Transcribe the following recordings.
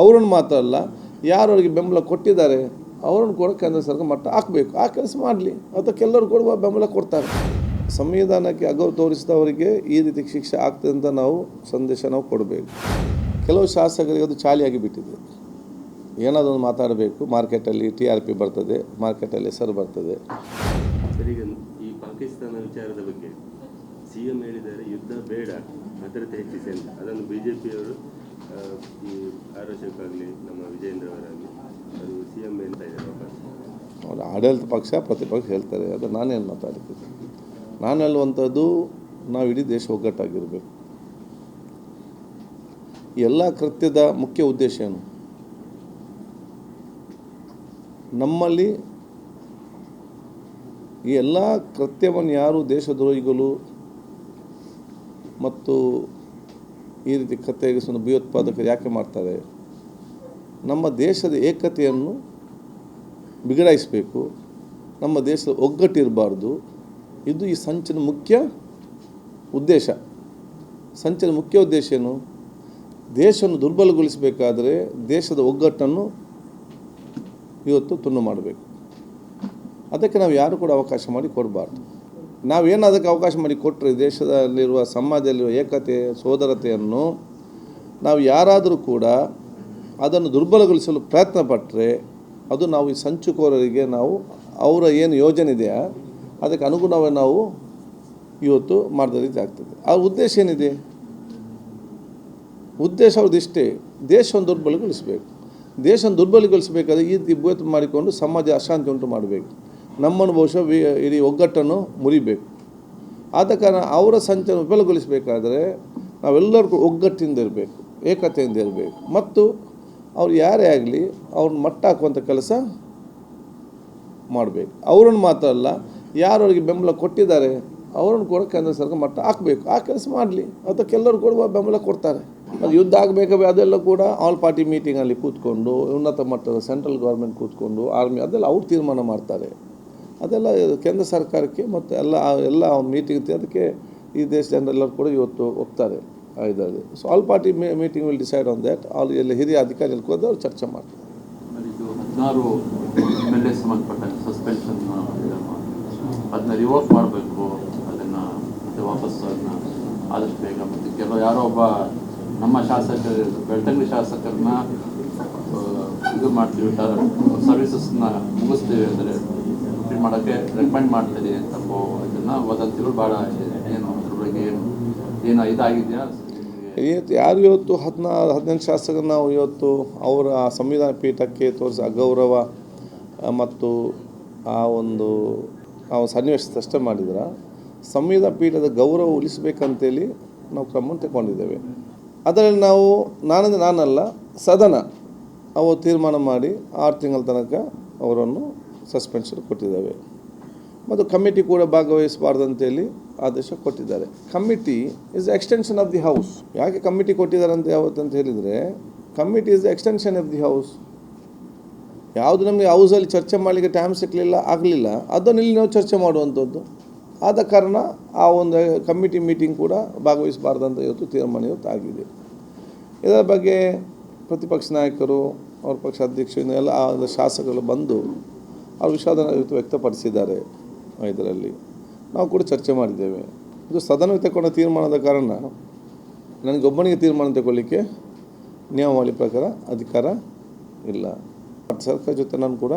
ಅವರನ್ನು ಮಾತ್ರ ಅಲ್ಲ, ಯಾರು ಅವರಿಗೆ ಬೆಂಬಲ ಕೊಟ್ಟಿದ್ದಾರೆ, ಅವರನ್ನು ಕೂಡ ಕೇಂದ್ರ ಸರ್ಕಾರ ಮಟ್ಟ ಹಾಕಬೇಕು. ಆ ಕೆಲಸ ಮಾಡಲಿ. ಅದಕ್ಕೆಲ್ಲರೂ ಕೂಡ ಬೆಂಬಲ ಕೊಡ್ತಾರೆ. ಸಂವಿಧಾನಕ್ಕೆ ಅಗೌರವ ತೋರಿಸಿದವರಿಗೆ ಈ ರೀತಿ ಶಿಕ್ಷೆ ಆಗ್ತದೆ ಅಂತ ನಾವು ಸಂದೇಶ ನಾವು ಕೊಡಬೇಕು. ಕೆಲವು ಶಾಸಕರಿಗೆ ಅದು ಚಾಲಿಯಾಗಿ ಬಿಟ್ಟಿದೆ. ಏನಾದರೂ ಮಾತಾಡಬೇಕು. ಮಾರ್ಕೆಟಲ್ಲಿ ಟಿ ಆರ್ ಪಿ ಬರ್ತದೆ. ಮಾರ್ಕೆಟಲ್ಲಿ ಹೆಸರು ಬರ್ತದೆ. ಸರಿ ಈ ಪಾಕಿಸ್ತಾನ ವಿಚಾರದ ಬಗ್ಗೆ. ಸಿ ಎಂ ಹೇಳಿದ್ದಾರೆ, ಯುದ್ಧ ಬೇಡ. ಭದ್ರತೆ ಹೆಚ್ಚಿಸಿ ಅಂತ. ಅದನ್ನು ಬಿ ಜೆ ಪಿಯವರು ಈ ಆಡಳಿತ ಪಕ್ಷ, ಪ್ರತಿಪಕ್ಷ ಹೇಳ್ತಾರೆ, ಅದು ನಾನೇನು ಮಾತಾಡ್ತೀನಿ ನಾನು ಹೇಳುವಂಥದ್ದು, ನಾವು ಇಡೀ ದೇಶ ಒಗ್ಗಟ್ಟಾಗಿರಬೇಕು. ಎಲ್ಲ ಕೃತ್ಯದ ಮುಖ್ಯ ಉದ್ದೇಶ ಏನು? ನಮ್ಮಲ್ಲಿ ಈ ಎಲ್ಲ ಕೃತ್ಯವನ್ನು ಯಾರು ದೇಶದ್ರೋಹಿಗಳು ಮತ್ತು ಈ ರೀತಿ ಕೃತ್ಯಗಿಸುವ ಭಯೋತ್ಪಾದಕರು ಯಾಕೆ ಮಾಡ್ತಾರೆ? ನಮ್ಮ ದೇಶದ ಏಕತೆಯನ್ನು ಬಿಗಡಾಯಿಸಬೇಕು. ನಮ್ಮ ದೇಶದ ಒಗ್ಗಟ್ಟಿರಬಾರ್ದು. ಇದು ಈ ಸಂಚಿನ ಮುಖ್ಯ ಉದ್ದೇಶ. ಸಂಚಿನ ಮುಖ್ಯ ಉದ್ದೇಶ ಏನು? ದೇಶವನ್ನು ದುರ್ಬಲಗೊಳಿಸಬೇಕಾದರೆ ದೇಶದ ಒಗ್ಗಟ್ಟನ್ನು ಇವತ್ತು ತುಂಡು ಮಾಡಬೇಕು. ಅದಕ್ಕೆ ನಾವು ಯಾರು ಕೂಡ ಅವಕಾಶ ಮಾಡಿ ಕೊಡಬಾರ್ದು. ನಾವೇನು ಅದಕ್ಕೆ ಅವಕಾಶ ಮಾಡಿ ಕೊಟ್ಟರೆ ದೇಶದಲ್ಲಿರುವ ಸಮಾಜದಲ್ಲಿರುವ ಏಕತೆ, ಸೋದರತೆಯನ್ನು ನಾವು ಯಾರಾದರೂ ಕೂಡ ಅದನ್ನು ದುರ್ಬಲಗೊಳಿಸಲು ಪ್ರಯತ್ನ ಪಟ್ಟರೆ ಅದು ನಾವು ಈ ಸಂಚುಕೋರರಿಗೆ ನಾವು ಅವರ ಏನು ಯೋಜನೆ ಇದೆಯಾ, ಅದಕ್ಕೆ ಅನುಗುಣವಾಗಿ ನಾವು ಇವತ್ತು ಮಾಡಿದ ರೀತಿ ಆಗ್ತದೆ. ಆ ಉದ್ದೇಶ ಏನಿದೆ? ಉದ್ದೇಶ ಅವ್ರದ್ದು ಇಷ್ಟೇ, ದೇಶವನ್ನು ದುರ್ಬಲಗೊಳಿಸಬೇಕು. ದೇಶವನ್ನು ದುರ್ಬಲಗೊಳಿಸಬೇಕಾದ್ರೆ ಈ ರೀತಿ ಭೂತ ಮಾಡಿಕೊಂಡು ಸಮಾಜ ಅಶಾಂತಿ ಉಂಟು ಮಾಡಬೇಕು. ನಮ್ಮನ್ನು ಬಹುಶಃ ಇಡೀ ಒಗ್ಗಟ್ಟನ್ನು ಮುರಿಬೇಕು. ಆದ ಕಾರಣ ಅವರ ಸಂಚನ್ನು ವಿಫಲಗೊಳಿಸಬೇಕಾದರೆ ನಾವೆಲ್ಲರಿಗೂ ಒಗ್ಗಟ್ಟಿಂದ ಇರಬೇಕು, ಏಕತೆಯಿಂದ ಇರಬೇಕು. ಮತ್ತು ಅವ್ರು ಯಾರೇ ಆಗಲಿ ಅವ್ರನ್ನ ಮಟ್ಟ ಹಾಕುವಂಥ ಕೆಲಸ ಮಾಡಬೇಕು. ಅವರನ್ನು ಮಾತ್ರ ಅಲ್ಲ ಯಾರವರಿಗೆ ಬೆಂಬಲ ಕೊಟ್ಟಿದ್ದಾರೆ, ಅವರನ್ನು ಕೂಡ ಕೇಂದ್ರ ಸರ್ಕಾರ ಮಟ್ಟ ಹಾಕಬೇಕು. ಆ ಕೆಲಸ ಮಾಡಲಿ. ಅದಕ್ಕೆಲ್ಲರೂ ಕೂಡ ಬೆಂಬಲ ಕೊಡ್ತಾರೆ. ಅದು ಯುದ್ಧ ಆಗಬೇಕಾದ್ರೆ ಅದೆಲ್ಲ ಕೂಡ ಆಲ್ ಪಾರ್ಟಿ ಮೀಟಿಂಗಲ್ಲಿ ಕೂತ್ಕೊಂಡು, ಉನ್ನತ ಮಟ್ಟದ ಸೆಂಟ್ರಲ್ ಗೌರ್ಮೆಂಟ್ ಕೂತ್ಕೊಂಡು, ಆರ್ಮಿ ಅದೆಲ್ಲ ಅವ್ರು ತೀರ್ಮಾನ ಮಾಡ್ತಾರೆ. ಅದೆಲ್ಲ ಕೇಂದ್ರ ಸರ್ಕಾರಕ್ಕೆ ಮತ್ತು ಎಲ್ಲ ಎಲ್ಲ ಮೀಟಿಂಗ್ ಅದಕ್ಕೆ ಈ ದೇಶ ಜನರೆಲ್ಲರೂ ಕೂಡ ಇವತ್ತು ಒಪ್ತಾರೆ ಇದರಲ್ಲಿ. So all party meeting will decide on that all ಎಲ್ಲ ಹಿರಿಯ ಅಧಿಕಾರಿಗಳು ಕೂಡ ಅವ್ರು ಚರ್ಚೆ ಮಾಡ್ತಾರೆ. ಹದಿನಾರು ಸಸ್ಪೆನ್ಷನ್ ಅದನ್ನ ರಿವೋಕ್ ಮಾಡಬೇಕು. ಅದನ್ನು ಮತ್ತೆ ವಾಪಸ್ ಅದನ್ನ ಆದಷ್ಟು ಬೇಗ ಕೆಲವು ಯಾರೋ ಒಬ್ಬ ನಮ್ಮ ಶಾಸಕರು, ಬೆಳ್ತಂಗಡಿ ಶಾಸಕರನ್ನ ಇದು ಮಾಡ್ತೀವಿ ಸರ್ವಿಸಸ್ನ ಮುಗಿಸ್ತೀವಿ ಅಂದರೆ ಇದು ಮಾಡೋಕ್ಕೆ ರೆಕಮೆಂಡ್ ಮಾಡ್ತಿದ್ದೀನಿ ಅಂತ ಇದನ್ನು ವದಂತಿಗಳು ಭಾಳ. ಏನು ಅದ್ರ ಬಗ್ಗೆ ಏನು ಏನು ಇದಾಗಿದೆಯಾ? ಯಾರು ಇವತ್ತು ಹದಿನಾರು ಹದಿನೆಂಟು ಶಾಸಕರು ನಾವು ಇವತ್ತು ಅವರ ಸಂವಿಧಾನ ಪೀಠಕ್ಕೆ ತೋರಿಸಿ ಅಗೌರವ ಮತ್ತು ಆ ಒಂದು ಆ ಸನ್ನಿವೇಶದಷ್ಟೇ ಮಾಡಿದ್ರೆ. ಸಂವಿಧಾನ ಪೀಠದ ಗೌರವ ಉಳಿಸಬೇಕಂತೇಳಿ ನಾವು ಕ್ರಮ ತಗೊಂಡಿದ್ದೇವೆ ಅದರಲ್ಲಿ ನಾವು ನಾನಂದ್ರೆ ನಾನಲ್ಲ, ಸದನ ಅವು ತೀರ್ಮಾನ ಮಾಡಿ ಆರು ತಿಂಗಳ ತನಕ ಅವರನ್ನು ಸಸ್ಪೆನ್ಷನ್ ಕೊಟ್ಟಿದ್ದಾವೆ. ಮತ್ತು ಕಮಿಟಿ ಕೂಡ ಭಾಗವಹಿಸಬಾರ್ದು ಅಂತೇಳಿ ಆದೇಶ ಕೊಟ್ಟಿದ್ದಾರೆ. Committee is extension of the house ಯಾಕೆ ಕಮಿಟಿ ಕೊಟ್ಟಿದ್ದಾರೆ ಅಂತ ಯಾವತ್ತು ಅಂತ ಹೇಳಿದರೆ committee is extension of the house ಯಾವುದು ನಮಗೆ ಹೌಸಲ್ಲಿ ಚರ್ಚೆ ಮಾಡಲಿಕ್ಕೆ ಟೈಮ್ ಸಿಕ್ಕಲಿಲ್ಲ ಆಗಲಿಲ್ಲ, ಅದನ್ನು ಇಲ್ಲಿ ನಾವು ಚರ್ಚೆ ಮಾಡುವಂಥದ್ದು. ಆದ ಕಾರಣ ಆ ಒಂದು ಕಮಿಟಿ ಮೀಟಿಂಗ್ ಕೂಡ ಭಾಗವಹಿಸಬಾರ್ದು ಅಂತ ಇವತ್ತು ತೀರ್ಮಾನ ಇವತ್ತು ಆಗಿದೆ. ಇದರ ಬಗ್ಗೆ ಪ್ರತಿಪಕ್ಷ ನಾಯಕರು, ಅವ್ರ ಪಕ್ಷ ಅಧ್ಯಕ್ಷರು ಎಲ್ಲ ಶಾಸಕರು ಬಂದು ಅವ್ರ ವಿಷಾದನ ವ್ಯಕ್ತಪಡಿಸಿದ್ದಾರೆ ಇದರಲ್ಲಿ. ನಾವು ಕೂಡ ಚರ್ಚೆ ಮಾಡಿದ್ದೇವೆ. ಇದು ಸದನಕ್ಕೆ ತಗೊಂಡ ತೀರ್ಮಾನದ ಕಾರಣ ನನಗೊಬ್ಬನಿಗೆ ತೀರ್ಮಾನ ತಗೊಳ್ಳಿಕ್ಕೆ ನಿಯಮಾವಳಿ ಪ್ರಕಾರ ಅಧಿಕಾರ ಇಲ್ಲ. ಸರ್ಕಾರ ಜೊತೆ ನಾನು ಕೂಡ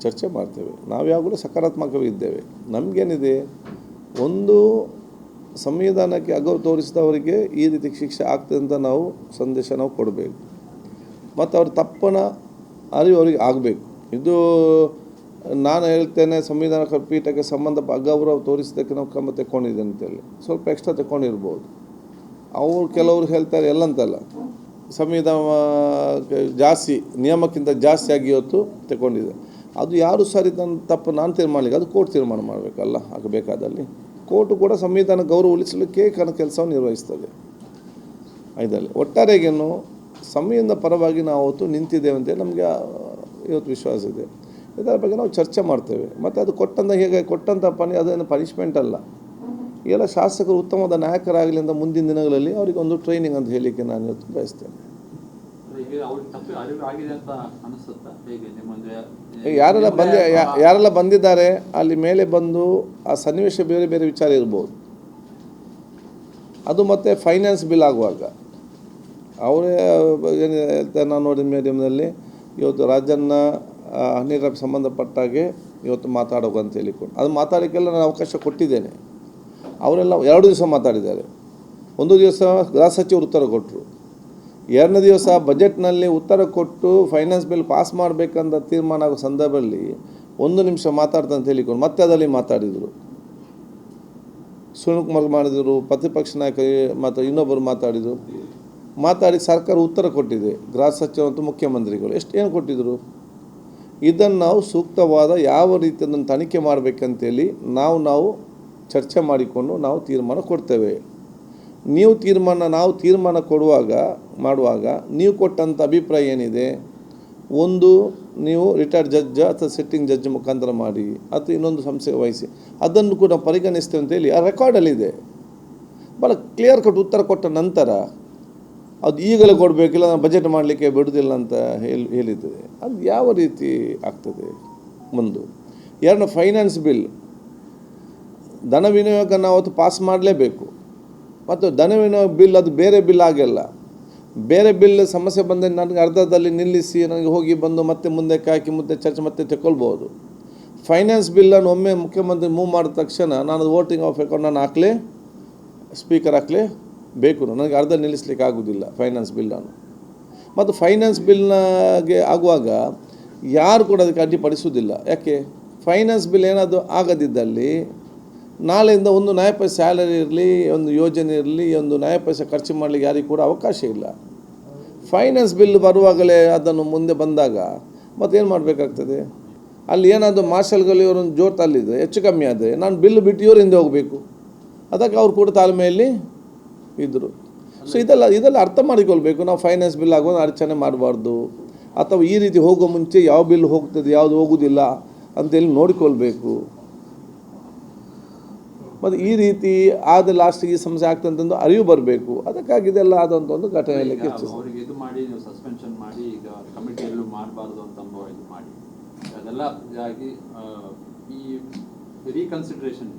ಚರ್ಚೆ ಮಾಡ್ತೇವೆ. ನಾವು ಯಾವಾಗಲೂ ಸಕಾರಾತ್ಮಕವಿದ್ದೇವೆ ನಮಗೇನಿದೆ? ಒಂದು ಸಂವಿಧಾನಕ್ಕೆ ಅಗೌರವ ತೋರಿಸಿದವರಿಗೆ ಈ ರೀತಿ ಶಿಕ್ಷೆ ಆಗ್ತದೆ ಅಂತ ನಾವು ಸಂದೇಶ ನಾವು ಕೊಡಬೇಕು. ಮತ್ತು ಅವ್ರ ತಪ್ಪನ ಅರಿವು ಅವರಿಗೆ ಆಗಬೇಕು. ಇದು ನಾನು ಹೇಳ್ತೇನೆ ಸಂವಿಧಾನ ಪೀಠಕ್ಕೆ ಸಂಬಂಧ ಅಗೌರವ ತೋರಿಸಿದ್ದಕ್ಕೆ ನಾವು ಕ್ರಮ ತಗೊಂಡಿದ್ದೇನೆ ಅಂತೇಳಿ. ಸ್ವಲ್ಪ ಎಕ್ಸ್ಟ್ರಾ ತಗೊಂಡಿರ್ಬೋದು ಅವ್ರು ಕೆಲವರು ಹೇಳ್ತಾರೆ ಎಲ್ಲಂತಲ್ಲ. ಸಂವಿಧಾನ ಜಾಸ್ತಿ, ನಿಯಮಕ್ಕಿಂತ ಜಾಸ್ತಿ ಆಗಿ ಇವತ್ತು ತಗೊಂಡಿದೆ ಅದು ಯಾರು ಸರಿ ತನ್ನ ತಪ್ಪು ನಾನು ತೀರ್ಮಾನಿಗೆ, ಅದು ಕೋರ್ಟ್ ತೀರ್ಮಾನ ಮಾಡಬೇಕಲ್ಲ, ಆಗಬೇಕಾದಲ್ಲಿ. ಕೋರ್ಟು ಕೂಡ ಸಂವಿಧಾನ ಗೌರವ ಉಳಿಸಲಿಕ್ಕೆ ಕನ, ಕೆಲಸವನ್ನು ನಿರ್ವಹಿಸ್ತದೆ. ಇದರಲ್ಲಿ ಒಟ್ಟಾರೆಗೇನು, ಸಂವಿಧಾನದ ಪರವಾಗಿ ನಾವು ಅವತ್ತು ನಿಂತಿದ್ದೇವೆ ಅಂತೇಳಿ ನಮಗೆ ಇವತ್ತು ವಿಶ್ವಾಸ ಇದೆ. ಇದರ ಬಗ್ಗೆ ನಾವು ಚರ್ಚೆ ಮಾಡ್ತೇವೆ. ಮತ್ತು ಅದು ಕೊಟ್ಟಂತ ಹೇಗೆ ಕೊಟ್ಟಂಥ ಪನಿ ಅದೇನು ಪನಿಷ್ಮೆಂಟ್ ಅಲ್ಲ. ಎಲ್ಲ ಶಾಸಕರು ಉತ್ತಮವಾದ ನಾಯಕರಾಗಲಿ ಅಂತ ಮುಂದಿನ ದಿನಗಳಲ್ಲಿ ಅವರಿಗೆ ಒಂದು ಟ್ರೈನಿಂಗ್ ಅಂತ ಹೇಳಲಿಕ್ಕೆ ನಾನು ಇವತ್ತು ಬಯಸ್ತೇನೆ. ಯಾರೆಲ್ಲ ಬಂದ ಯಾರೆಲ್ಲ ಬಂದಿದ್ದಾರೆ ಅಲ್ಲಿ ಮೇಲೆ ಬಂದು ಆ ಸನ್ನಿವೇಶ ಬೇರೆ ಬೇರೆ ವಿಚಾರ ಇರ್ಬೋದು. ಅದು ಮತ್ತು ಫೈನಾನ್ಸ್ ಬಿಲ್ ಆಗುವಾಗ. ಅವರೇ ಏನು ಹೇಳ್ತಾರೆ ನಾನು ನೋಡಿದ ಮೀಡಿಯಮ್ನಲ್ಲಿ ಇವತ್ತು ರಾಜನ್ನ ಹನ್ನೆರಡಕ್ಕೆ ಸಂಬಂಧಪಟ್ಟಾಗೆ ಇವತ್ತು ಮಾತಾಡೋಕೆ ಅಂತ ಹೇಳಿಕೊಂಡು. ಅದು ಮಾತಾಡೋಕ್ಕೆಲ್ಲ ನಾನು ಅವಕಾಶ ಕೊಟ್ಟಿದ್ದೇನೆ. ಅವರೆಲ್ಲ ಎರಡು ದಿವಸ ಮಾತಾಡಿದ್ದಾರೆ. ಒಂದು ದಿವಸ ಗೃಹ ಸಚಿವರು ಉತ್ತರ ಕೊಟ್ಟರು. ಎರಡನೇ ದಿವಸ ಬಜೆಟ್ನಲ್ಲಿ ಉತ್ತರ ಕೊಟ್ಟು ಫೈನಾನ್ಸ್ ಬಿಲ್ ಪಾಸ್ ಮಾಡಬೇಕಂತ ತೀರ್ಮಾನ ಆಗೋ ಸಂದರ್ಭದಲ್ಲಿ ಒಂದು ನಿಮಿಷ ಮಾತಾಡ್ತಂತ ಹೇಳಿಕೊಂಡು ಮತ್ತೆ ಅದರಲ್ಲಿ ಮಾತಾಡಿದರು. ಕುಮಾರ್ ಮಾಡಿದರು, ಪ್ರತಿಪಕ್ಷ ನಾಯಕ ಮತ್ತು ಇನ್ನೊಬ್ಬರು ಮಾತಾಡಿದರು. ಮಾತಾಡಿ ಸರ್ಕಾರ ಉತ್ತರ ಕೊಟ್ಟಿದೆ. ಗೃಹ ಸಚಿವ ಮತ್ತು ಮುಖ್ಯಮಂತ್ರಿಗಳು. ಎಷ್ಟು ಏನು ಕೊಟ್ಟಿದ್ದರು ಇದನ್ನು ನಾವು ಸೂಕ್ತವಾದ ಯಾವ ರೀತಿ ಅದನ್ನು ತನಿಖೆ ಮಾಡಬೇಕಂತೇಳಿ ನಾವು ನಾವು ಚರ್ಚೆ ಮಾಡಿಕೊಂಡು ನಾವು ತೀರ್ಮಾನ ಕೊಡ್ತೇವೆ. ನೀವು ತೀರ್ಮಾನ, ನಾವು ತೀರ್ಮಾನ ಕೊಡುವಾಗ, ಮಾಡುವಾಗ ನೀವು ಕೊಟ್ಟಂಥ ಅಭಿಪ್ರಾಯ ಏನಿದೆ? ಒಂದು, ನೀವು ರಿಟೈರ್ಡ್ ಜಡ್ಜ ಅಥವಾ ಸಿಟ್ಟಿಂಗ್ ಜಡ್ಜ್ ಮುಖಾಂತರ ಮಾಡಿ ಅಥವಾ ಇನ್ನೊಂದು ಸಂಸ್ಥೆ ವಹಿಸಿ. ಅದನ್ನು ಕೂಡ ಪರಿಗಣಿಸ್ತೇವೆ ಅಂತೇಳಿ ಆ ರೆಕಾರ್ಡಲ್ಲಿದೆ ಭಾಳ ಕ್ಲಿಯರ್ ಕಟ್ ಉತ್ತರ ಕೊಟ್ಟ ನಂತರ ಅದು ಈಗಲೇ ಕೊಡಬೇಕಿಲ್ಲ ನಾನು ಬಜೆಟ್ ಮಾಡಲಿಕ್ಕೆ ಬಿಡುವುದಿಲ್ಲ ಅಂತ ಹೇಳಿ ಅದು ಯಾವ ರೀತಿ ಆಗ್ತದೆ ಒಂದು? ಎರಡು ಫೈನಾನ್ಸ್ ಬಿಲ್ ಧನ ವಿನಿಯೋಗ ನಾವು ಪಾಸ್ ಮಾಡಲೇಬೇಕು. ಮತ್ತು ಧನ ವಿನಿಯೋಗ ಬಿಲ್ ಅದು ಬೇರೆ ಬಿಲ್ ಆಗಿಲ್ಲ ಬೇರೆ ಬಿಲ್ ಸಮಸ್ಯೆ ಬಂದರೆ ನನಗೆ ಅರ್ಧದಲ್ಲಿ ನಿಲ್ಲಿಸಿ, ನನಗೆ ಹೋಗಿ ಬಂದು ಮತ್ತೆ ಮುಂದೆ ಹಾಕಿ ಮುಂದೆ ಚರ್ಚೆ ಮತ್ತೆ ತಗೊಳ್ಬೋದು ಫೈನಾನ್ಸ್ ಬಿಲ್ಲನ್ನು ಒಮ್ಮೆ ಮುಖ್ಯಮಂತ್ರಿ ಮೂವ್ ಮಾಡಿದ ತಕ್ಷಣ ನಾನು ವೋಟಿಂಗ್ ಆಫ್ ಅಕೌಂಟ್ ನಾನು ಹಾಕಲೇ ಸ್ಪೀಕರ್ ಹಾಕಲೇ ಬೇಕು ನನಗೆ ಅರ್ಧ ನಿಲ್ಲಿಸ್ಲಿಕ್ಕೆ ಆಗೋದಿಲ್ಲ ಫೈನಾನ್ಸ್ ಬಿಲ್ಲನ್ನು ಮತ್ತು ಫೈನಾನ್ಸ್ ಬಿಲ್ನಾಗೆ ಆಗುವಾಗ ಯಾರು ಕೂಡ ಅದಕ್ಕೆ ಅಡ್ಡಿಪಡಿಸುವುದಿಲ್ಲ ಯಾಕೆ? ಫೈನಾನ್ಸ್ ಬಿಲ್ ಏನಾದರೂ ಆಗದಿದ್ದಲ್ಲಿ ನಾಳೆಯಿಂದ ಒಂದು ನ್ಯಾಯ ಪೈಸೆ ಸ್ಯಾಲರಿ ಇರಲಿ, ಒಂದು ಯೋಜನೆ ಇರಲಿ, ಒಂದು ನ್ಯಾಯ ಪೈಸೆ ಖರ್ಚು ಮಾಡಲಿಕ್ಕೆ ಯಾರಿಗೂ ಕೂಡ ಅವಕಾಶ ಇಲ್ಲ. ಫೈನಾನ್ಸ್ ಬಿಲ್ ಬರುವಾಗಲೇ ಅದನ್ನು ಮುಂದೆ ಬಂದಾಗ ಮತ್ತೇನು ಮಾಡಬೇಕಾಗ್ತದೆ? ಅಲ್ಲಿ ಏನಾದರೂ ಮಾರ್ಷಲ್ಗಳು ಇವರೊಂದು ಜೋರು ಅಲ್ಲಿದೆ ಹೆಚ್ಚು ಕಮ್ಮಿ ಆದರೆ ನಾನು ಬಿಲ್ ಬಿಟ್ಟು ಇವರು ಹಿಂದೆ ಹೋಗಬೇಕು. ಅದಕ್ಕೆ ಅವ್ರು ಕೂಡ ತಾಳ್ಮೆಯಲ್ಲಿ? ಇದ್ದರು ಸೊ ಇದೆಲ್ಲ ಇದೆಲ್ಲ ಅರ್ಥ ಮಾಡಿಕೊಳ್ಬೇಕು. ನಾವು ಫೈನಾನ್ಸ್ ಬಿಲ್ ಆಗೋ ಅರ್ಚನೆ ಮಾಡಬಾರ್ದು. ಅಥವಾ ಈ ರೀತಿ ಹೋಗೋ ಮುಂಚೆ ಯಾವ ಬಿಲ್ ಹೋಗ್ತದೆ ಯಾವುದು ಹೋಗುವುದಿಲ್ಲ ಅಂತೇಳಿ ನೋಡಿಕೊಳ್ಬೇಕು. ಮತ್ತು ಈ ರೀತಿ ಆದ ಲಾಸ್ಟಿಗೆ ಈ ಸಮಸ್ಯೆ ಆಗ್ತಂತಂದು ಅರಿವು ಬರಬೇಕು. ಅದಕ್ಕಾಗಿ ಇದೆಲ್ಲ ಆದಂಥ ಒಂದು ಘಟನೆಯಲ್ಲಿ ಮಾಡಿ ಅದೆಲ್ಲ ಈ ರೀಕನ್ಸಿಡರೇಷನ್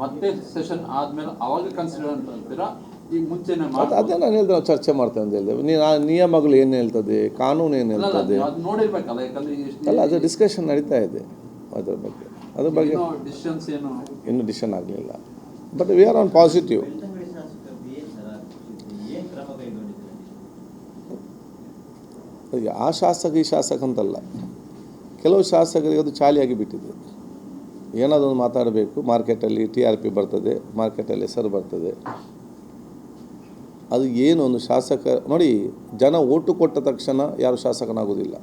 ಮತ್ತೆ ಸೆಷನ್ ಆದ್ಮೇಲೆ ಅವಾಗ ಕನ್ಸಿಡರ್ ಅಂತ ಅಂತೀರಾ ಈಗ ಮುಂಚೆನೆ ಅದು ನಾನು ಹೇಳಿದ್ರೆ ನಾವು ಚರ್ಚೆ ಮಾಡ್ತೇವೆ ಅಂತ ಹೇಳಿದೆ. ನೀನು ಆ ನಿಯಮಗಳು ಏನು ಹೇಳ್ತದೆ ಕಾನೂನು ಏನು ಹೇಳ್ತದೆ? ನೋಡಿರ್ಬೇಕಲ್ಲ ಯಾಕಂದ್ರೆ ಅಲ್ಲ ಅದು ಡಿಸ್ಕಷನ್ ನಡೀತಾ ಇದೆ ಅದ್ರ ಬಗ್ಗೆ. ಅದ್ರ ಬಗ್ಗೆ ಇನ್ನು ಏನು ಇನ್ನೂ ಡಿಸಿಷನ್ ಆಗಲಿಲ್ಲ. But we are on positive ಆ ಶಾಸಕ ಈ ಶಾಸಕ ಅಂತಲ್ಲ. ಕೆಲವು ಶಾಸಕರಿಗೆ ಅದು ಚಾಲಿಯಾಗಿ ಬಿಟ್ಟಿದೆ. ಏನಾದರೂ ಒಂದು ಮಾತಾಡಬೇಕು, ಮಾರ್ಕೆಟಲ್ಲಿ ಟಿ ಆರ್ ಪಿ ಬರ್ತದೆ, ಮಾರ್ಕೆಟಲ್ಲಿ ಹೆಸರು ಬರ್ತದೆ. ಅದು ಏನು ಒಂದು ಶಾಸಕ, ನೋಡಿ, ಜನ ಓಟು ಕೊಟ್ಟ ತಕ್ಷಣ ಯಾರು ಶಾಸಕನಾಗೋದಿಲ್ಲ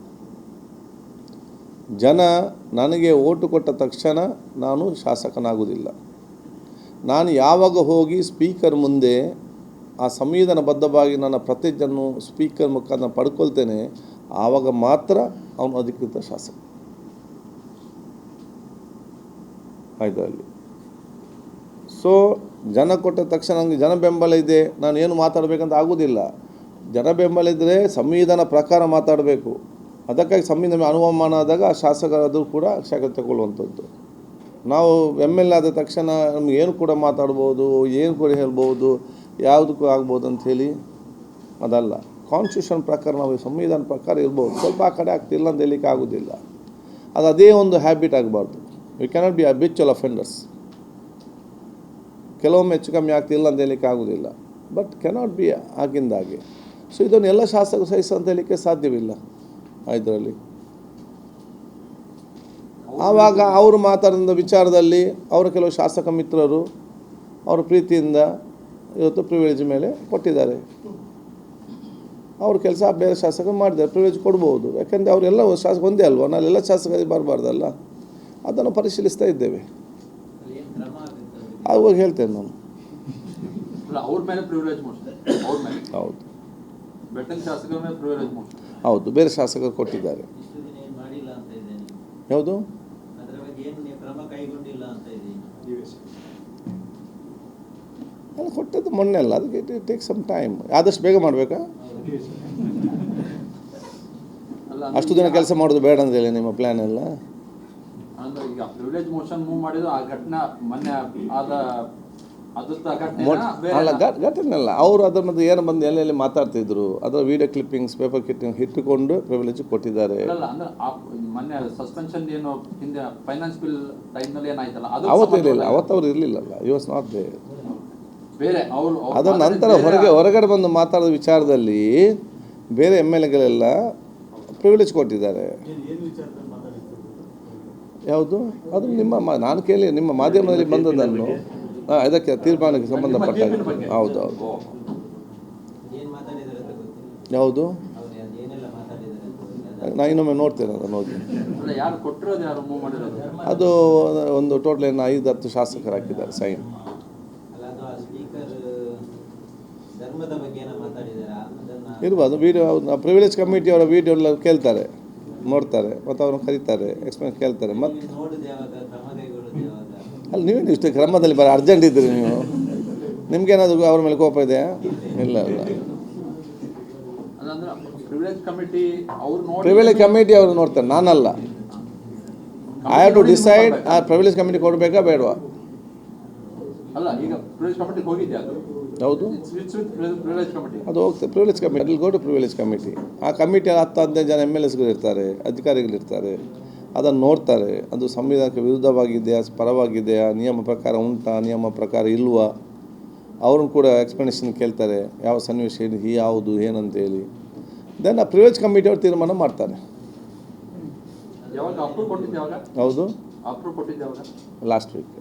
ಜನ ನನಗೆ ಓಟು ಕೊಟ್ಟ ತಕ್ಷಣ ನಾನು ಶಾಸಕನಾಗುವುದಿಲ್ಲ. ನಾನು ಯಾವಾಗ ಹೋಗಿ ಸ್ಪೀಕರ್ ಮುಂದೆ ಆ ಸಂವಿಧಾನಬದ್ಧವಾಗಿ ನನ್ನ ಪ್ರತಿಜ್ಞನ್ನು ಸ್ಪೀಕರ್ ಮುಖಾಂತರ ಪಡ್ಕೊಳ್ತೇನೆ, ಆವಾಗ ಮಾತ್ರ ಅವನು ಅಧಿಕೃತ ಶಾಸಕ. ಆಯಿತು ಅಲ್ಲಿ ಸೊ ಜನ ಕೊಟ್ಟ ತಕ್ಷಣ ನನಗೆ ಜನ ಬೆಂಬಲ ಇದೆ, ನಾನು ಏನು ಮಾತಾಡಬೇಕಂತ ಆಗೋದಿಲ್ಲ. ಜನ ಬೆಂಬಲ ಇದ್ದರೆ ಸಂವಿಧಾನ ಪ್ರಕಾರ ಮಾತಾಡಬೇಕು. ಅದಕ್ಕಾಗಿ ಸಂವಿಧಾನ ಅನುಮಾನ ಆದಾಗ ಆ ಶಾಸಕರಾದರೂ ಕೂಡ ಶಾಖ ತಗೊಳ್ಳುವಂಥದ್ದು. ನಾವು ಎಂ ಎಲ್ ಆದ ತಕ್ಷಣ ನಮ್ಗೆ ಏನು ಕೂಡ ಮಾತಾಡ್ಬೋದು, ಏನು ಕೂಡ ಹೇಳ್ಬೋದು, ಯಾವುದಕ್ಕೂ ಆಗ್ಬೋದು ಅಂಥೇಳಿ ಅದಲ್ಲ. ಕಾನ್ಸ್ಟಿಟ್ಯೂಷನ್ ಪ್ರಕಾರ ನಾವು ಸಂವಿಧಾನ ಪ್ರಕಾರ ಇರ್ಬೋದು. ಸ್ವಲ್ಪ ಆ ಕಡೆ ಆಗ್ತಿಲ್ಲ ಅಂತ ಹೇಳಲಿಕ್ಕೆ ಆಗೋದಿಲ್ಲ. ಅದು ಅದೇ ಒಂದು ಹ್ಯಾಬಿಟ್ ಆಗಬಾರ್ದು. We cannot be habitual offenders ಕೆಲವೊಮ್ಮೆ ಹೆಚ್ಚು ಕಮ್ಮಿ ಆಗ್ತಿಲ್ಲ ಅಂತ ಹೇಳಲಿಕ್ಕೆ ಆಗೋದಿಲ್ಲ ಬಟ್ ಕೆನಾಟ್ ಬಿ ಆಗಿಂದಾಗೆ ಸೊ ಇದನ್ನು ಎಲ್ಲ ಶಾಸಕರು ಸಹಿಸು ಅಂತ ಹೇಳಲಿಕ್ಕೆ ಸಾಧ್ಯವಿಲ್ಲ ಇದರಲ್ಲಿ. ಆವಾಗ ಅವರು ಮಾತಾಡಿದ ವಿಚಾರದಲ್ಲಿ ಅವರ ಕೆಲವು ಶಾಸಕ ಮಿತ್ರರು ಅವರ ಪ್ರೀತಿಯಿಂದ ಇವತ್ತು ಪ್ರಿವಿಲೇಜ್ ಮೇಲೆ ಕೊಟ್ಟಿದ್ದಾರೆ. ಅವ್ರ ಕೆಲಸ ಬೇರೆ ಶಾಸಕರು ಮಾಡಿದ್ದಾರೆ. ಪ್ರಿವಿಲೇಜ್ ಕೊಡ್ಬೋದು. ಯಾಕೆಂದರೆ ಅವರೆಲ್ಲ ಶಾಸಕ ಒಂದೇ ಅಲ್ವಾ? ನಾವೆಲ್ಲ ಶಾಸಕರಿಗೆ ಬರಬಾರ್ದಲ್ಲ. ಅದನ್ನು ಪರಿಶೀಲಿಸ್ತಾ ಇದ್ದೇವೆ. ಅವಾಗ ಹೇಳ್ತೇನೆ ನಾನು. ಮೇಲೆ ಪ್ರಿವಿಲೇಜ್ ಮಾಡ್ತಾರೆ ಅವ್ರ ಮೇಲೆ. ಹೌದು. ಹೌದು ಬೇರೆ ಶಾಸಕರು ಕೊಟ್ಟಿದ್ದಾರೆ. ಇಷ್ಟು ದಿನ ಮಾಡಿಲ್ಲ ಅಂತ ಇದೆ ನೀವು? ಯಾವುದು? ಅದರ ಬಗ್ಗೆ ಏನು ಕ್ರಮ ಕೈಗೊಂಡಿಲ್ಲ ಅಂತ ಇದೆ ಅದು ಕೊಟ್ಟದ್ದು ಮೊನ್ನೆ ಅಲ್ಲ ಅದಕ್ಕೆ ಇಟ್ ಟೇಕ್ ಸಮ್ ಟೈಮ್ ಆದಷ್ಟು ಬೇಗ ಮಾಡಬೇಕಾ? ಅಲ್ಲ ಅಷ್ಟು ದಿನ ಕೆಲಸ ಮಾಡೋದು ಬೇಡ ಅಂದ್ರೆ ಹೇಳಿ ನಿಮ್ಮ ಪ್ಲ್ಯಾನ್ ಎಲ್ಲ? ಅಂದ್ರೆ ಈಗ ಪ್ರಿವಿಲೇಜ್ ಮೋಷನ್ ಮೂವ್ ಮಾಡಿದ್ರು ಆ ಘಟನೆ ಮೊನ್ನೆ ಆದ ಅಲ್ಲ ಘಟ್ ಘಟನೆ ಅಲ್ಲ ಅವರು ಅದ್ರ ಮತ್ತೆ ಏನು ಬಂದು ಎಲ್ಲೆಲ್ಲಿ ಮಾತಾಡ್ತಿದ್ರು. ಅದರ ವಿಡಿಯೋ ಕ್ಲಿಪ್ಪಿಂಗ್ಸ್ ಪೇಪರ್ ಕ್ಲಿಪ್ಪಿಂಗ್ ಇಟ್ಟುಕೊಂಡು ಪ್ರಿವಿಲೇಜ್ ಕೊಟ್ಟಿದ್ದಾರೆ. ಅಲ್ಲ ಅಂದ್ರೆ ಆ ಮೊನ್ನೆ ಸಸ್ಪೆನ್ಷನ್ ಏನು ಹಿಂದೆ ಫೈನಾನ್ಸ್ ಬಿಲ್ ಟೈಮ್ನಲ್ಲಿ ಏನಾಯ್ತಲ್ಲ ಅದು ಅವತ್ತು ಇರಲಿಲ್ಲ. ಅವತ್ತು ಅವ್ರು ಇರಲಿಲ್ಲಲ್ಲ. ಯು ವಾಸ್ ನಾಟ್ ದೇ ಬೇರೆ ಅವರು ಅದರ ನಂತರ ಹೊರಗೆ ಹೊರಗಡೆ ಬಂದು ಮಾತಾಡೋ ವಿಚಾರದಲ್ಲಿ ಬೇರೆ ಎಂ ಎಲ್ ಎಗಳೆಲ್ಲ ಪ್ರಿವಿಲೇಜ್ ಕೊಟ್ಟಿದ್ದಾರೆ. ಯಾವುದು? ಅದು ನಿಮ್ಮ ಮಾ- ನಾನು ಕೇಳಿ ನಿಮ್ಮ ಮಾಧ್ಯಮದಲ್ಲಿ ಬಂದದನ್ನು ಹಾಂ ಇದಕ್ಕೆ ತೀರ್ಮಾನಕ್ಕೆ ಸಂಬಂಧಪಟ್ಟ ಹೌದು ಹೌದು. ಏನ್ ಮಾತಾಡಿದಾರೆ ಅಂತ ಗೊತ್ತಿಲ್ಲ ಯಾವುದು? ನಾ ಏನೆಲ್ಲ ಮಾತಾಡಿದಾರೆ ನಾನು ಇನ್ನೊಮ್ಮೆ ನೋಡ್ತೇನೆ ಅದನ್ನು ಹೋಗಿ ಅಲ್ಲ ಯಾರು ಕೊಟ್ಟಿರೋದು ಯಾರು ಮೂವ್ ಮಾಡಿರೋದು? ಅದು ಒಂದು ಟೋಟಲ್ ಏನು ಐದು ಹತ್ತು ಶಾಸಕರು ಹಾಕಿದ್ದಾರೆ ಸೈನ್ ಇರ್ಬೋದು ವೀಡಿಯೋ ಪ್ರಿವಿಲೇಜ್ ಕಮಿಟಿಯವರ ವಿಡಿಯೋ ಎಲ್ಲ ಕೇಳ್ತಾರೆ. ನೋಡ್ತಾರೆ ಮತ್ತು ಅವ್ರನ್ನ ಕರೀತಾರೆ ಎಕ್ಸ್ಪೀರಿಯನ್ಸ್ ಕೇಳ್ತಾರೆ ಮತ್ತು ನೀವು ಅಲ್ಲಿ ನೀವೇನು ಇಷ್ಟು ಕ್ರಮದಲ್ಲಿ ಬರೋ ಅರ್ಜೆಂಟ್ ಇದ್ದೀರಿ ನೀವು? ನಿಮ್ಗೇನಾದರೂ ಅವ್ರ ಮೇಲೆ ಕೋಪ ಇದೆಯಾ ಇಲ್ಲ ಇಲ್ಲ. ಪ್ರಿವಿಲೇಜ್ ಕಮಿಟಿ ಅವ್ರು ನೋಡ್ತಾರೆ ನಾನಲ್ಲ. ಐ ಹ್ಯಾವ್ ಟು ಡಿಸೈಡ್ ಆ ಪ್ರಿವಿಲೇಜ್ ಕಮಿಟಿ ಕೊಡಬೇಕಾ ಬೇಡವಾ? ಅಲ್ಲ ಈಗ ಪ್ರಿವಿಲೇಜ್ ಕಮಿಟಿ ಅದು? ಹೌದು. ಕಮಿಟಿ ಅದು ಹೋಗ್ತದೆ. ಪ್ರಿವಿಲೇಜ್ ಕಮಿಟಿ ಅಲ್ಲಿ ಗೋ ಟು ಪ್ರಿವಿಲೇಜ್ ಕಮಿಟಿ ಆ ಕಮಿಟಿಯಲ್ಲಿ ಹತ್ತು ಹದಿನೈದು ಜನ ಎಂ ಎಲ್ ಎಸ್ಗಳಿರ್ತಾರೆ ಅಧಿಕಾರಿಗಳಿರ್ತಾರೆ ಅದನ್ನು ನೋಡ್ತಾರೆ. ಅದು ಸಂವಿಧಾನಕ್ಕೆ ವಿರುದ್ಧವಾಗಿದೆಯಾ ಪರವಾಗಿದೆಯಾ ನಿಯಮ ಪ್ರಕಾರ ಉಂಟಾ ನಿಯಮ ಪ್ರಕಾರ ಇಲ್ವಾ? ಅವ್ರನ್ನ ಕೂಡ ಎಕ್ಸ್ಪ್ಲನೇಷನ್ ಕೇಳ್ತಾರೆ. ಯಾವ ಸನ್ನಿವೇಶ ಏನು ಈ ಯಾವುದು ಏನಂತೇಳಿ ದೆನ್ ಆ ಪ್ರಿವಿಲೇಜ್ ಕಮಿಟಿಯವ್ರು ತೀರ್ಮಾನ ಮಾಡ್ತಾರೆ. ಹೌದು. ಲಾಸ್ಟ್ ವೀಕ್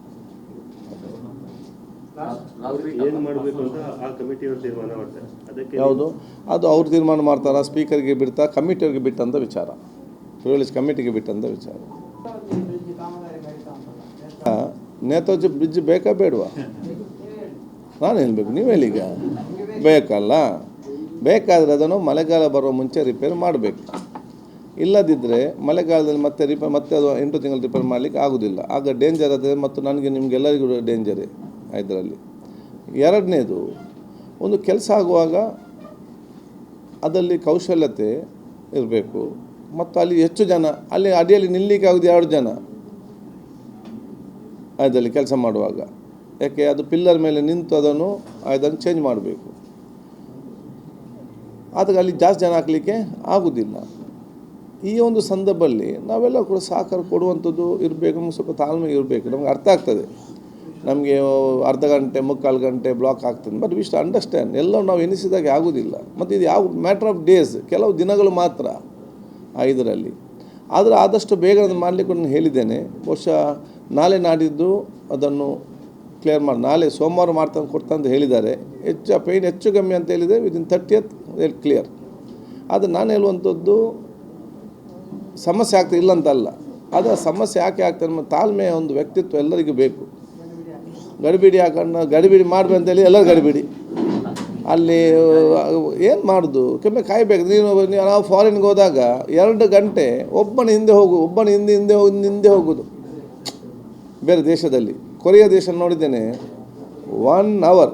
ಏನು ಮಾಡಬೇಕು ಅಂತ ಆ ಕಮಿಟಿಯವರು ತೀರ್ಮಾನ ಮಾಡ್ತಾರೆ. ಅದಕ್ಕೆ ಯಾವುದು? ಅದು ಅವ್ರು ತೀರ್ಮಾನ ಮಾಡ್ತಾರಾ ಸ್ಪೀಕರ್ಗೆ ಬಿಡ್ತಾ ಕಮಿಟಿಯವ್ರಿಗೆ ಬಿಟ್ಟಂಥ ವಿಚಾರ. ಪ್ರಿವಿಲೇಜ್ ಕಮಿಟಿಗೆ ಬಿಟ್ಟಂತ ವಿಚಾರ. ಆ, ನೇತಾಜಿ ಬ್ರಿಡ್ಜ್ ಬೇಕಾ ಬೇಡವಾ? ನಾನು ಹೇಳ್ಬೇಕು ನೀವು ಹೇಳಿಗ ಬೇಕಲ್ಲ? ಬೇಕಾದರೆ ಅದನ್ನು ಮಳೆಗಾಲ ಬರುವ ಮುಂಚೆ ರಿಪೇರ್ ಮಾಡಬೇಕು. ಇಲ್ಲದಿದ್ದರೆ ಮಳೆಗಾಲದಲ್ಲಿ ಮತ್ತೆ ರಿಪೇರ್ ಮತ್ತೆ ಅದು ಎಂಟು ತಿಂಗಳು ರಿಪೇರ್ ಮಾಡಲಿಕ್ಕೆ ಆಗೋದಿಲ್ಲ. ಆಗ ಡೇಂಜರ್ ಆದರೆ ಮತ್ತು ನನಗೆ ನಿಮಗೆಲ್ಲರಿಗೂ ಡೇಂಜರೇ ಇದರಲ್ಲಿ ಎರಡನೇದು, ಒಂದು ಕೆಲಸ ಆಗುವಾಗ ಅದರಲ್ಲಿ ಕೌಶಲ್ಯತೆ ಇರಬೇಕು. ಮತ್ತು ಅಲ್ಲಿ ಹೆಚ್ಚು ಜನ, ಅಲ್ಲಿ ಅಡಿಯಲ್ಲಿ ನಿಲ್ಲಲಿಕ್ಕೆ ಆಗೋದು ಎರಡು ಜನ ಅದರಲ್ಲಿ ಕೆಲಸ ಮಾಡುವಾಗ. ಯಾಕೆ, ಅದು ಪಿಲ್ಲರ್ ಮೇಲೆ ನಿಂತು ಅದನ್ನು ಅದನ್ನು ಚೇಂಜ್ ಮಾಡಬೇಕು. ಆದಾಗ ಅಲ್ಲಿ ಜಾಸ್ತಿ ಜನ ಹಾಕಲಿಕ್ಕೆ ಆಗುವುದಿಲ್ಲ. ಈ ಒಂದು ಸಂದರ್ಭದಲ್ಲಿ ನಾವೆಲ್ಲ ಕೂಡ ಸಹಕಾರ ಕೊಡುವಂಥದ್ದು ಇರಬೇಕು, ಸ್ವಲ್ಪ ತಾಳ್ಮೆ ಇರಬೇಕು. ನಮ್ಗೆ ಅರ್ಥ ಆಗ್ತದೆ. ನಮಗೆ ಅರ್ಧ ಗಂಟೆ, ಮುಕ್ಕಾಲು ಗಂಟೆ ಬ್ಲಾಕ್ ಆಗ್ತದೆ. ಬಟ್ ವಿಸ್ಟ್ ಅಂಡರ್ಸ್ಟ್ಯಾಂಡ್ ಎಲ್ಲ ನಾವು ಎನಿಸಿದಾಗೆ ಆಗೋದಿಲ್ಲ. ಮತ್ತು ಇದು ಯಾವ ಮ್ಯಾಟ್ರ್ ಆಫ್ ಡೇಸ್ ಕೆಲವು ದಿನಗಳು ಮಾತ್ರ ಆ ಇದರಲ್ಲಿ. ಆದರೆ ಆದಷ್ಟು ಬೇಗ ಅದನ್ನು ಮಾಡಲಿಕ್ಕೆ ನಾನು ಹೇಳಿದ್ದೇನೆ. ಬಹುಶಃ ನಾಳೆ ನಾಡಿದ್ದು ಅದನ್ನು ಕ್ಲಿಯರ್ ಮಾಡಿ, ನಾಳೆ ಸೋಮವಾರ ಮಾಡ್ತಾ ಕೊಡ್ತಾ ಅಂತ ಹೇಳಿದ್ದಾರೆ. ಹೆಚ್ಚು ಪೇಯ್ನ್ ಹೆಚ್ಚು ಕಮ್ಮಿ ಅಂತ ಹೇಳಿದೆ ವಿದಿನ್ ತರ್ಟಿಯತ್ ಕ್ಲಿಯರ್ ಆದರೆ ನಾನು ಹೇಳುವಂಥದ್ದು, ಸಮಸ್ಯೆ ಆಗ್ತದೆ ಇಲ್ಲ ಅಂತಲ್ಲ. ಆದರೆ ಸಮಸ್ಯೆ ಯಾಕೆ ಆಗ್ತದೆ ನಮ್ಮ ತಾಳ್ಮೆಯ ಒಂದು ವ್ಯಕ್ತಿತ್ವ ಎಲ್ಲರಿಗೂ ಬೇಕು. ಗಡಿಬಿಡಿ ಹಾಕೊಂಡು ಗಡಿಬಿಡಿ ಮಾಡಬೇಕು ಅಂತೇಳಿ ಎಲ್ಲರೂ ಗಡಿಬಿಡಿ. ಅಲ್ಲಿ ಏನು ಮಾಡೋದು? ಕೆಮ್ಮೆ ಕಾಯಬೇಕು. ನೀನು ನೀವು ಫಾರಿನ್ಗೆ ಹೋದಾಗ ಎರಡು ಗಂಟೆ ಒಬ್ಬನ ಹಿಂದೆ ಹೋಗು, ಒಬ್ಬನ ಹಿಂದೆ ಹಿಂದೆ ಹೋಗಿ, ಹಿಂದೆ ಹೋಗೋದು. ಬೇರೆ ದೇಶದಲ್ಲಿ, ಕೊರಿಯಾ ದೇಶ ನೋಡಿದ್ದೇನೆ ಒನ್ ಅವರ್